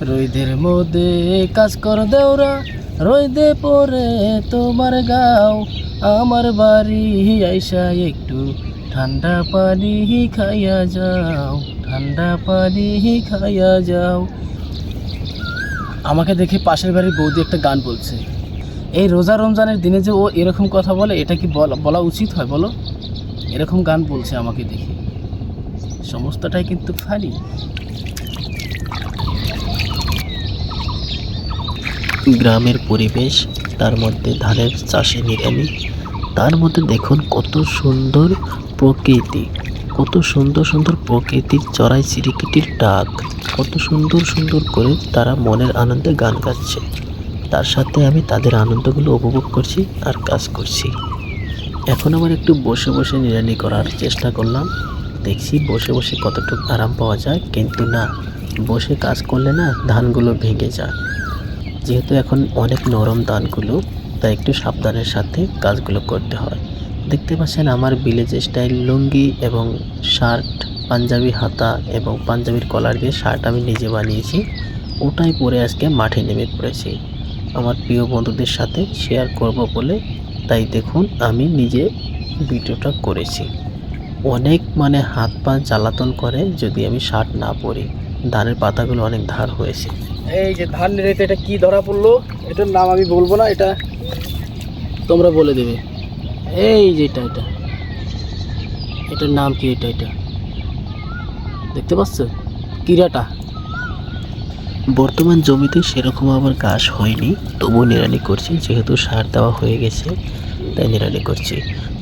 রইদের মধ্যে কাজ কর দেওরা রইদে পরে তোমার গাও। আমার বাড়ি আইসা একটু ঠান্ডা পানি খাইয়া যাও, ঠান্ডা পানি খাইয়া যাও। আমাকে দেখে পাশের বাড়ির বৌদি একটা গান বলছে। এই রোজা রমজানের দিনে যে ও এরকম কথা বলে, এটা কি বলা উচিত হয় বলো? এরকম গান বলছে আমাকে দেখে। সমস্তটাই কিন্তু ফানি। গ্রামের পরিবেশ, তার মধ্যে ধানের চাষে নিরামি তার মধ্যে দেখুন কত সুন্দর প্রকৃতি, কত সুন্দর সুন্দর প্রকৃতির চড়াই চিরিকিটির ডাক, কত সুন্দর সুন্দর করে তারা মনের আনন্দে গান গাচ্ছে। তার সাথে আমি তাদের আনন্দগুলো উপভোগ করছি আর কাজ করছি। এখন আবার একটু বসে বসে নিরানি করার চেষ্টা করলাম। দেখছি বসে বসে কতটুকু আরাম পাওয়া যায়, কিন্তু না, বসে কাজ করলে না ধানগুলো ভেঙে যায়। যেহেতু এখন অনেক নরম ধানগুলো, তাই একটু সাবধানের সাথে কাজগুলো করতে হয়। দেখতে পাচ্ছেন আমার ভিলেজ স্টাইল লুঙ্গি এবং শার্ট পাঞ্জাবি হাতা এবং পাঞ্জাবির কলার দিয়ে শার্ট আমি নিজে বানিয়েছি। ওটাই পরে আজকে মাঠে নেমে পড়েছি। আমার প্রিয় বন্ধুদের সাথে শেয়ার করব বলে, তাই দেখুন আমি নিজে ভিডিওটা করেছি। অনেক মানে হাত পা জ্বালাতন করে যদি আমি শার্ট না পরি। ধানের পাতাগুলো অনেক ধার হয়েছে। এই যে ধান রেতে এটা কি ধরা পড়ল? এটার নাম আমি বলব না এটা তোমরা বলে দেবে। এই যে এটা এটা। এটার নাম কি এটা এটা? দেখতে পাচ্ছ? কিরাটা? বর্তমান জমিতে সেরকম আবার ঘাস হয়নি তবুও নিরানি করছি যেহেতু সার দেওয়া হয়ে গেছে তাই নিরানি করছি।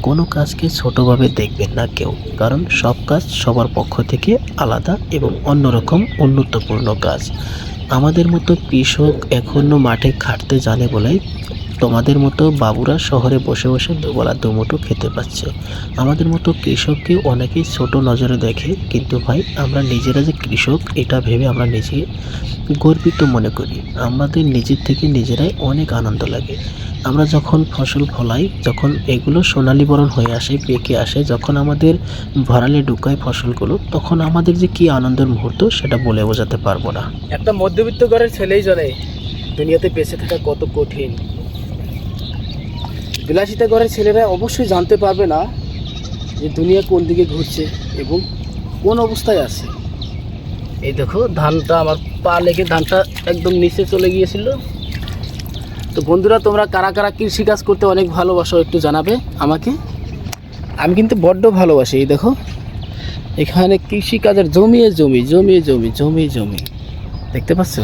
কোনো কাজকে ছোটোভাবে দেখবেন না কেউ, কারণ সব কাজ সবার পক্ষ থেকে আলাদা এবং অন্যরকম উন্নতপূর্ণ কাজ। আমাদের মতো কৃষক এখনও মাঠে খাটতে জানে বলেই তোমাদের মতো বাবুরা শহরে বসে বসে দুবেলা দুমুঠো খেতে পাচ্ছে। আমাদের মতো কৃষককে অনেকেই ছোট নজরে দেখে, কিন্তু ভাই, আমরা নিজেরা যে কৃষক, এটা ভেবে আমরা নিজে গর্বিত মনে করি। আমাদের নিজের থেকে নিজেরাই অনেক আনন্দ লাগে। আমরা যখন ফসল ফলাই, যখন এগুলো সোনালী বরণ হয়ে আসে, পেকে আসে, যখন আমাদের ভরালে ঢুকায় ফসলগুলো, তখন আমাদের যে কী আনন্দের মুহূর্ত, সেটা বলে বোঝাতে পারব না। একটা মধ্যবিত্ত ঘরের ছেলেই জানে, দুনিয়াতে বেঁচে থাকা কত কঠিন। বিলাসিতা ঘরের ছেলেরা অবশ্যই জানতে পারবে না যে দুনিয়া কোন দিকে ঘুরছে এবং কোন অবস্থায় আছে। এই দেখো, ধানটা আমার পা লেগে ধানটা একদম নিচে চলে গিয়েছিল। তো বন্ধুরা, তোমরা কারা কারা কৃষিকাজ করতে অনেক ভালোবাসো একটু জানাবে আমাকে। আমি কিন্তু বড্ড ভালোবাসি, এই দেখো। এখানে কৃষিকাজের জমিয়ে জমি জমিয়ে জমি জমি জমি। দেখতে পাচ্ছ?